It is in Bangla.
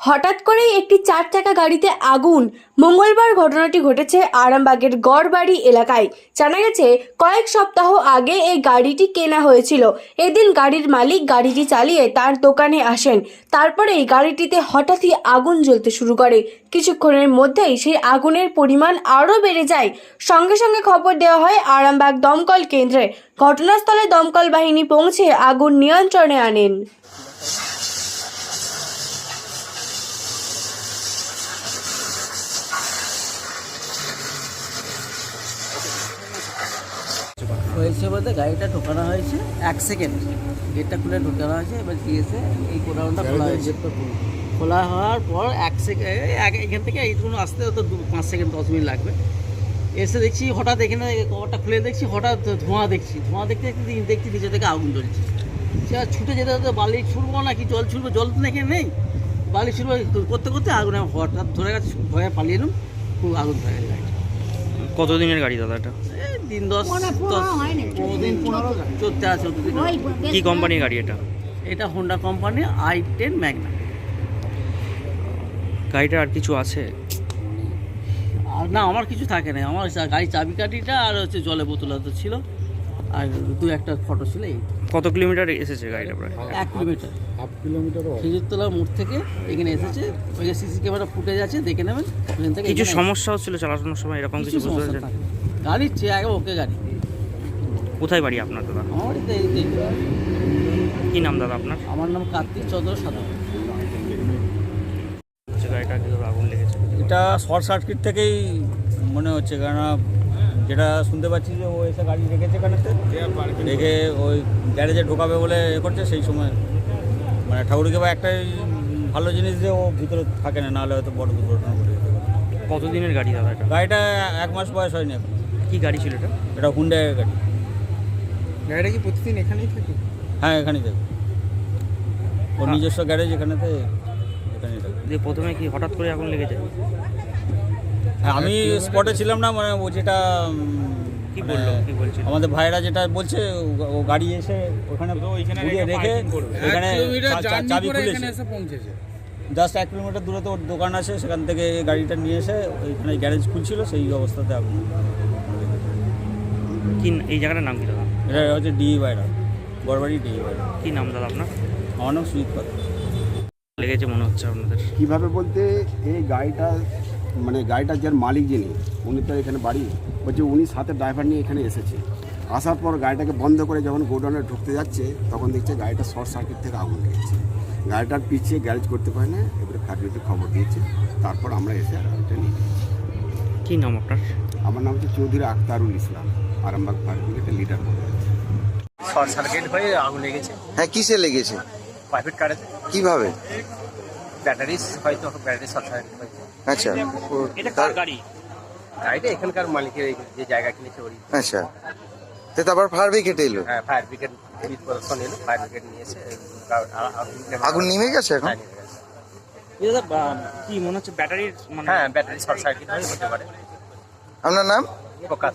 হঠাৎ করেই একটি চার চাকা গাড়িতে আগুন। মঙ্গলবার ঘটনাটি ঘটেছে আরামবাগের গড়বাড়ি এলাকায়। জানা গেছে, কয়েক সপ্তাহ আগে এই গাড়িটি কেনা হয়েছিল। এদিন গাড়ির মালিক গাড়িটি চালিয়ে তার দোকানে আসেন। তারপরে এই গাড়িটিতে হঠাৎই আগুন জ্বলতে শুরু করে। কিছুক্ষণের মধ্যেই সেই আগুনের পরিমাণ আরও বেড়ে যায়। সঙ্গে সঙ্গে খবর দেওয়া হয়, আরামবাগ দমকল কেন্দ্রে ঘটনাস্থলে দমকল বাহিনী পৌঁছে আগুন নিয়ন্ত্রণে আনেন। হয়েছে বলতে গাড়িটা ঢোকানো হয়েছে। এক সেকেন্ড। গেটটা খুলে ঢোকানো হয়েছে এবার দিয়েছে এই গোডাউনটা খোলা হয়েছে। খোলা। হওয়ার পর এক সেকেন্ড এখান থেকে এইটুকু আসতে তো দু পাঁচ সেকেন্ড দশ মিনিট লাগবে। এসে দেখছি হঠাৎ এখানে কভারটা খুলে দেখছি হঠাৎ ধোঁয়া দেখছি। ধোঁয়া দেখতে দেখতে দেখি- দেখছি নিচে থেকে আগুন জ্বলছে সে আর ছুটে যেতে যেতে বালি ছুটবো না কি জল ছুটবো জল তো এখানে নেই। বালি ছুটবো করতে করতে আগুন হঠাৎ ধরে গেছে ভয়ে পালিয়ে এলাম খুব আগুন ধরে গেছে গাড়িটা। কতদিনের গাড়ি দাদা এটা? দিন দশ চলতে আছে কি কোম্পানির গাড়ি এটা? এটা Honda company I ten Magna গাড়িটা আর কিছু আছে? আর না আমার কিছু থাকে না। আমার চা- গাড়ির চাবিকাঠিটা আর হচ্ছে জলে বোতল তো ছিল। আর দু একটা ফটো ছিল এই। কত কিলোমিটার এসেছে গাড়িটা প্রায়? এক কিলোমিটার। হাফ কিলোমিটার খেজুরতলা মোড় থেকে এখানে এসেছে। ওই যে সিসি ক্যামেরা ফুটেজ আছে দেখে নেবেন। ওখান থেকে কিছু সমস্যা হচ্ছিল চালানোর সময় এরকম কিছু সমস্যা পারছেন থাকে গাড়ির চেয়ে আগে ওকে গাড়ি। কোথায় বাড়ি আপনার দাদা? আমার কি নাম দাদা আপনার? আমার নাম কার্তিক চন্দ্র সাদা হচ্ছে গাড়িটা আগুন লেগেছে। এটা শর্ট সার্কিট থেকেই মনে হচ্ছে কেননা যেটা শুনতে পাচ্ছি যে ও এসে গাড়ি রেখেছে এখানেতে রেখে ওই গ্যারেজে ঢোকাবে বলে এ করছে সেই সময় মানে ঠাকুরকে বা একটাই ভালো জিনিস যে ও ভিতরে থাকে না নাহলে হয়তো বড় দুর্ঘটনা ঘটে। কতদিনের গাড়ি দাদা এটা? গাড়িটা এক মাস বয়স হয়নি এখন। কি গাড়ি ছিল এটা? এটা হুন্ডাইয়ের গাড়ি। গাড়িটা কি প্রতিদিন এখানেই থাকে? হ্যাঁ এখানেই থাকে। ওর। নিজস্ব গ্যারেজ এখানেতে এখানেই থাকে। দিয়ে প্রথমে কি হঠাৎ করে আগুন লেগেছে? হ্যাঁ আমি স্পটে ছিলাম না মানে ও যেটা কি মানে বলল? কি বলছিল? আমাদের ভাইরা যেটা বলছে ও- ও গাড়ি এসে ওখানে ঘুরিয়ে রেখে এখানে চাবি খুলেছে। এসে পৌঁছেছে। জাস্ট এক কিলোমিটার দূরে তো ওর দোকান আছে সেখান থেকে গাড়িটা নিয়ে এসে ওইখানে গ্যারেজ খুলছিল সেই অবস্থাতে আগুন কি এই জায়গাটার নাম কি দাদা? এটা হচ্ছে ডিই বাইরা বড়বাড়ি ডিই বাইরা কি নাম দাদা আপনার? আমার নাম সুজিত পাত্র লেগেছে মনে হচ্ছে আপনাদের। কীভাবে বলতে এই গাড়িটা মানে গাড়িটার যার মালিক যিনি উনি তো এখানে বাড়ি বলছে উনি সাথে ড্রাইভার নিয়ে এখানে এসেছে। আসার পর গাড়িটাকে বন্ধ করে যখন গোডাউনে ঢুকতে যাচ্ছে তখন দেখছে গাড়িটা শর্ট সার্কিট থেকে আগুন লেগেছে। গাড়িটার পিছিয়ে গ্যারেজ করতে পারে না এবারে ফায়ার খবর দিয়েছে। তারপর আমরা এসে আর গাড়িটা নিয়ে। কি নাম আপনার? আমার নাম হচ্ছে চৌধুরী আখতারুল ইসলাম। আরামবাগ ফায়ার ব্রিগেডের লিডার বলে শর্ট সার্কিট হয়ে আগুন লেগেছে। হ্যাঁ কিসে লেগেছে? প্রাইভেট কারেতে। কীভাবে? ব্যাটারি হয়তো ব্যাটারি শর্ট সার্কিট হয়েছে আচ্ছা। এটা কার গাড়ি? গাড়িটা এখানকার মালিকের যে জায়গা কিনেছে ওই আচ্ছা। তো তারপর ফায়ার ব্রিগেড এলো? হ্যাঁ ফায়ার ব্রিগেড বিদ্যুৎ প্রদর্শন এলো ফায়ার ব্রিগেড নিয়ে এসে আগুন- আগুন নিমে গেছে এখন? হ্যাঁ, কি মনে হচ্ছে ব্যাটারির মানে হ্যাঁ ব্যাটারি শর্ট সার্কিট হয়ে হতে পারে। আপনার নাম? প্রকাশ